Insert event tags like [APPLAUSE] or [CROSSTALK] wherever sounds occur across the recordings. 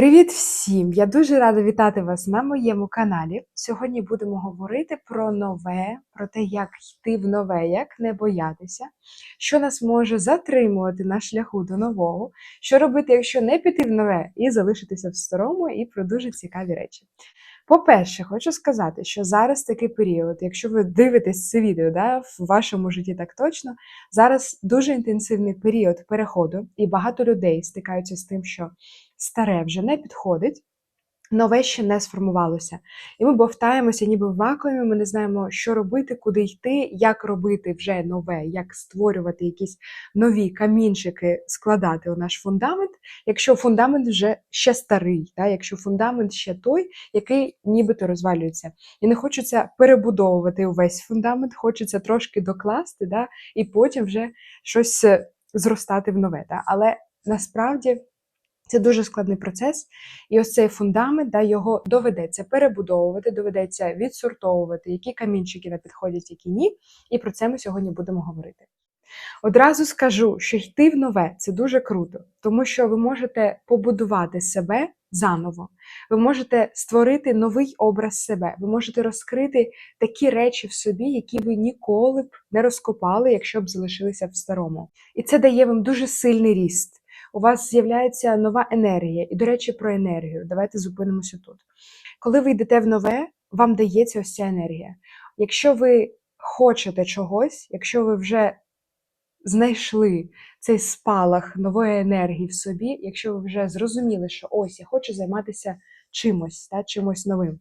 Привіт всім! Я дуже рада вітати вас на моєму каналі. Сьогодні будемо говорити про нове, про те, як йти в нове, як не боятися, що нас може затримувати на шляху до нового, що робити, якщо не піти в нове і залишитися в старому, і про дуже цікаві речі. По-перше, хочу сказати, що зараз такий період, якщо ви дивитесь це відео да, в вашому житті так точно, зараз дуже інтенсивний період переходу, і багато людей стикаються з тим, що старе вже не підходить. Нове ще не сформувалося. І ми бовтаємося ніби в вакуумі, ми не знаємо, що робити, куди йти, як робити вже нове, як створювати якісь нові камінчики, складати у наш фундамент, якщо фундамент вже ще старий, да? якщо фундамент ще той, який нібито розвалюється. І не хочеться перебудовувати увесь фундамент, хочеться трошки докласти, да? і потім вже щось е, зростати в нове. Да? Але насправді. Це дуже складний процес, і ось цей фундамент, да, його доведеться перебудовувати, доведеться відсортовувати, які камінчики не підходять, які ні. І про це ми сьогодні будемо говорити. Одразу скажу, що йти в нове це дуже круто, тому що ви можете побудувати себе заново, ви можете створити новий образ себе, ви можете розкрити такі речі в собі, які ви ніколи б не розкопали, якщо б залишилися в старому. І це дає вам дуже сильний ріст у вас з'являється нова енергія. І, до речі, про енергію. Давайте зупинимося тут. Коли ви йдете в нове, вам дається ось ця енергія. Якщо ви хочете чогось, якщо ви вже знайшли цей спалах нової енергії в собі, якщо ви вже зрозуміли, що ось я хочу займатися чимось, та, чимось новим,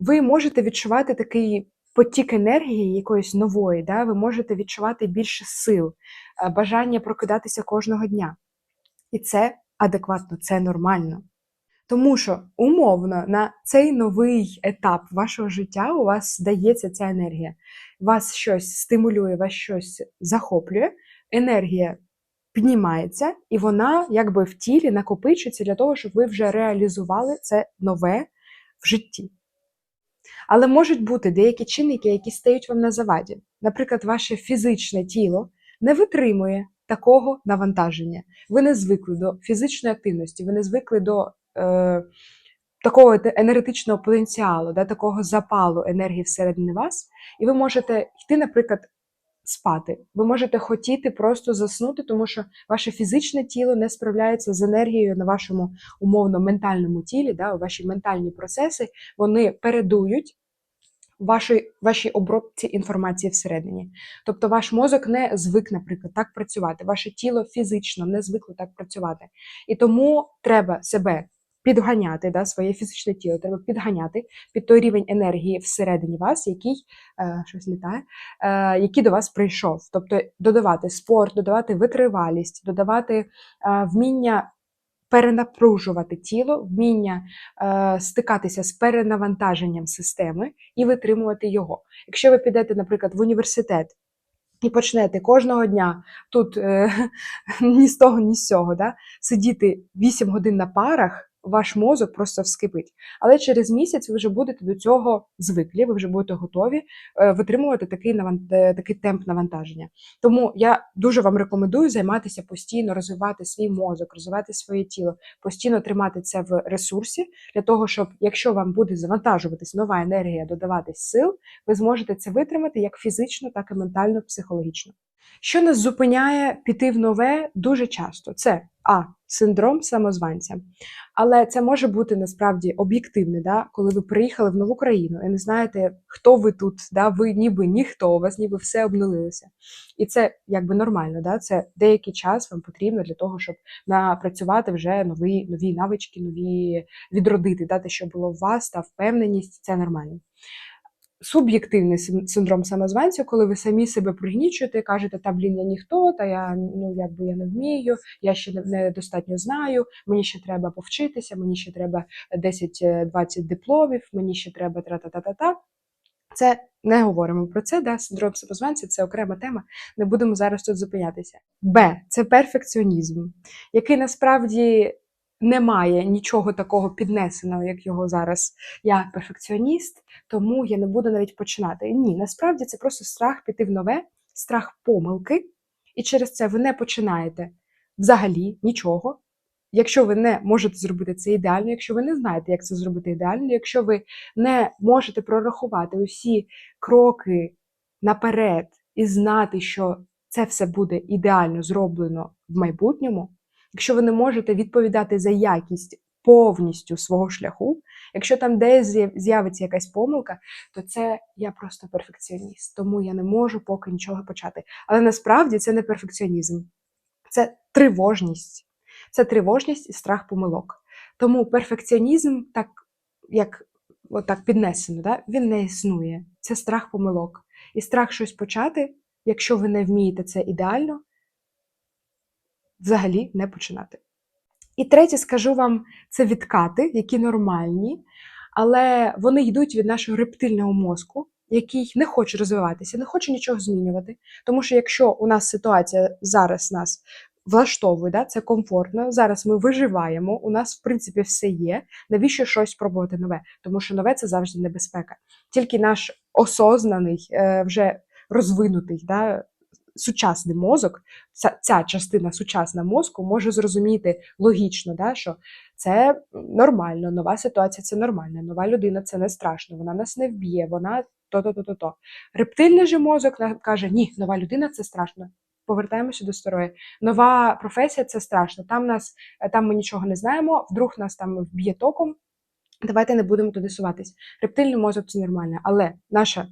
ви можете відчувати такий потік енергії якоїсь нової, да, ви можете відчувати більше сил, е, бажання прокидатися кожного дня. І це адекватно, це нормально. Тому що умовно на цей новий етап вашого життя у вас дається ця енергія. Вас щось стимулює, вас щось захоплює, енергія піднімається, і вона якби в тілі накопичується для того, щоб ви вже реалізували це нове в житті. Але можуть бути деякі чинники, які стають вам на заваді. Наприклад, ваше фізичне тіло не витримує такого навантаження. Ви не звикли до фізичної активності, ви не звикли до е, такого енергетичного потенціалу, да, такого запалу енергії всередині вас, і ви можете йти, наприклад, спати. Ви можете хотіти просто заснути, тому що ваше фізичне тіло не справляється з енергією на вашому умовно ментальному тілі, да, ваші ментальні процеси, вони передують вашій вашій обробці інформації всередині. Тобто ваш мозок не звик, наприклад, так працювати, ваше тіло фізично не звикло так працювати. І тому треба себе підганяти, да, своє фізичне тіло, треба підганяти під той рівень енергії всередині вас, який е, щось літає, е, який до вас прийшов. Тобто додавати спорт, додавати витривалість, додавати е, вміння перенапружувати тіло, вміння е, стикатися з перенавантаженням системи і витримувати його. Якщо ви підете, наприклад, в університет. І почнете кожного дня тут е, [LAUGHS] ні з того, ні з цього, да, сидіти 8 годин на парах, ваш мозок просто вскипить. Але через місяць ви вже будете до цього звиклі, ви вже будете готові е, витримувати такий е, такий темп навантаження. Тому я дуже вам рекомендую займатися постійно, розвивати свій мозок, розвивати своє тіло, постійно тримати це в ресурсі для того, щоб якщо вам буде завантажуватись нова енергія, додаватись сил, ви зможете це витримати як фізично, так і ментально, психологічно. Що нас зупиняє піти в нове дуже часто? Це а синдром самозванця. Але це може бути насправді об'єктивне, да? коли ви приїхали в нову країну і не знаєте, хто ви тут, да? ви ніби ніхто, у вас ніби все обнулилося. І це якби нормально. Да? Це деякий час вам потрібно для того, щоб напрацювати вже нові нові навички, нові відродити, да? те, що було у вас, та впевненість це нормально суб'єктивний синдром самозванця, коли ви самі себе пригнічуєте і кажете, та блін, я ніхто, та я ну якби я не вмію, я ще недостатньо знаю, мені ще треба повчитися, мені ще треба 10-20 дипломів, мені ще треба тра-та-та-та-та. Це не говоримо про це, да, синдром самозванця це окрема тема, не будемо зараз тут зупинятися. Б. Це перфекціонізм, який насправді немає нічого такого піднесеного, як його зараз. Я перфекціоніст, тому я не буду навіть починати. Ні, насправді це просто страх піти в нове, страх помилки, і через це ви не починаєте взагалі нічого. якщо ви не можете зробити це ідеально, якщо ви не знаєте, як це зробити ідеально, якщо ви не можете прорахувати усі кроки наперед і знати, що це все буде ідеально зроблено в майбутньому, якщо ви не можете відповідати за якість повністю свого шляху, якщо там десь з'явиться якась помилка, то це я просто перфекціоніст, тому я не можу поки нічого почати. Але насправді це не перфекціонізм, це тривожність. Це тривожність і страх помилок. Тому перфекціонізм, так як отак піднесено, да, він не існує. Це страх помилок. І страх щось почати, якщо ви не вмієте це ідеально, взагалі не починати. І третє, скажу вам, це відкати, які нормальні, але вони йдуть від нашого рептильного мозку, який не хоче розвиватися, не хоче нічого змінювати. Тому що якщо у нас ситуація зараз нас влаштовує, да, це комфортно, зараз ми виживаємо, у нас, в принципі, все є. Навіщо щось пробувати нове? Тому що нове це завжди небезпека. Тільки наш осознаний, е, вже розвинутий, да, сучасний мозок, ця, ця частина сучасна мозку може зрозуміти логічно, да, що це нормально, нова ситуація це нормально, нова людина це не страшно, вона нас не вб'є, вона то-то-то-то-то. Рептильний же мозок каже, ні, нова людина це страшно. Повертаємося до старої. Нова професія це страшно. Там нас там ми нічого не знаємо, вдруг нас там вб'є током. Давайте не будемо туди суватись. Рептильний мозок це нормально, але наша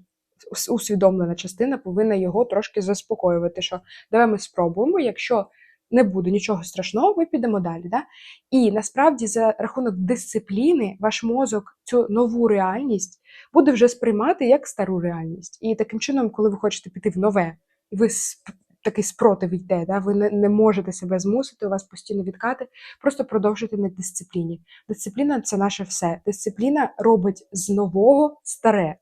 усвідомлена частина повинна його трошки заспокоювати. Що давай ми спробуємо, якщо не буде нічого страшного, ми підемо далі. Да? І насправді, за рахунок дисципліни, ваш мозок цю нову реальність буде вже сприймати як стару реальність. І таким чином, коли ви хочете піти в нове, і ви такий спротив йде, да? ви не, не можете себе змусити, у вас постійно відкати, просто продовжуйте на дисципліні. Дисципліна це наше все. Дисципліна робить з нового старе.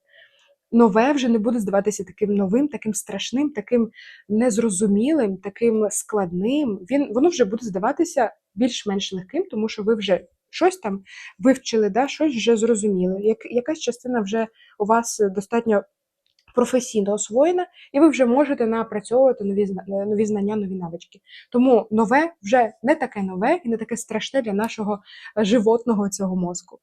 Нове вже не буде здаватися таким новим, таким страшним, таким незрозумілим, таким складним. Він воно вже буде здаватися більш-менш легким, тому що ви вже щось там вивчили, да, щось вже зрозуміли. Як, якась частина вже у вас достатньо професійно освоєна, і ви вже можете напрацьовувати нові, нові знання, нові навички. Тому нове вже не таке нове і не таке страшне для нашого животного цього мозку.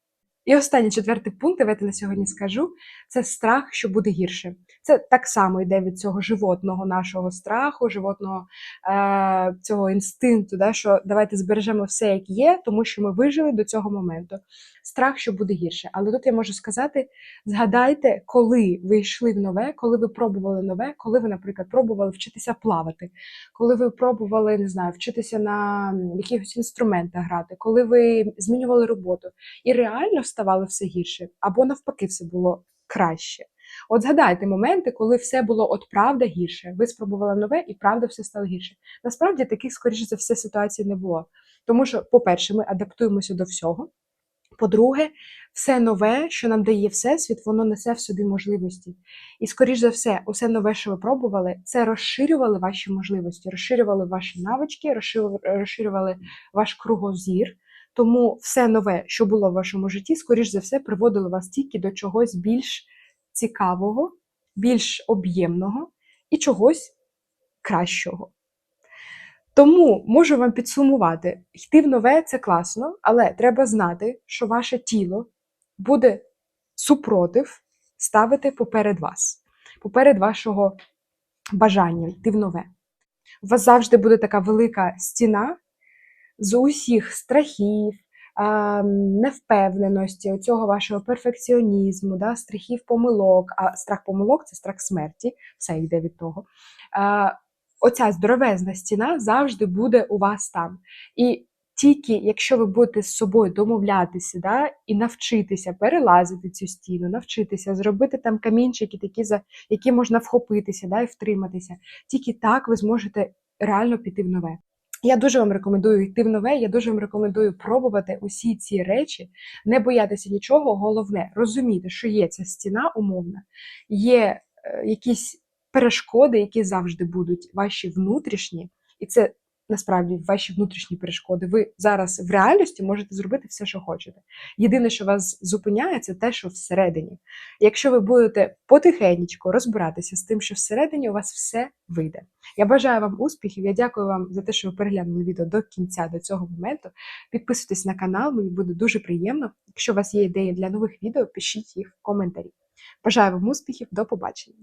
І останній четвертий пункт, давайте на сьогодні скажу, це страх, що буде гірше. Це так само йде від цього животного нашого страху, животного е, цього інстинкту, да, що давайте збережемо все, як є, тому що ми вижили до цього моменту. Страх, що буде гірше. Але тут я можу сказати: згадайте, коли ви йшли в нове, коли ви пробували нове, коли ви, наприклад, пробували вчитися плавати, коли ви пробували, не знаю, вчитися на якихось інструментах грати, коли ви змінювали роботу і реально ставало все гірше, або навпаки, все було краще. От згадайте моменти, коли все було от правда гірше. Ви спробували нове, і правда все стало гірше. Насправді таких, скоріше за все, ситуацій не було. Тому що, по-перше, ми адаптуємося до всього. По-друге, все нове, що нам дає всесвіт, воно несе в собі можливості. І, скоріш за все, усе нове, що ви пробували, це розширювали ваші можливості, розширювали ваші навички, розширювали, ваш кругозір. Тому все нове, що було в вашому житті, скоріш за все, приводило вас тільки до чогось більш цікавого, більш об'ємного і чогось кращого. Тому можу вам підсумувати: йти в нове це класно, але треба знати, що ваше тіло буде супротив ставити поперед вас, поперед вашого бажання йти в нове. У вас завжди буде така велика стіна з усіх страхів, невпевненості, цього вашого перфекціонізму, да, страхів помилок. А страх помилок це страх смерті, все йде від того. Оця здоровезна стіна завжди буде у вас там. І тільки якщо ви будете з собою домовлятися, да, і навчитися перелазити цю стіну, навчитися зробити там камінчики, такі за які можна вхопитися, да, і втриматися, тільки так ви зможете реально піти в нове. Я дуже вам рекомендую йти в нове. Я дуже вам рекомендую пробувати усі ці речі, не боятися нічого. Головне розуміти, що є ця стіна умовна, є е, якісь перешкоди, які завжди будуть ваші внутрішні, і це насправді ваші внутрішні перешкоди. Ви зараз в реальності можете зробити все, що хочете. Єдине, що вас зупиняє, це те, що всередині. Якщо ви будете потихеньку розбиратися з тим, що всередині у вас все вийде. Я бажаю вам успіхів. Я дякую вам за те, що ви переглянули відео до кінця, до цього моменту. Підписуйтесь на канал, мені буде дуже приємно. Якщо у вас є ідеї для нових відео, пишіть їх в коментарі. Бажаю вам успіхів, до побачення!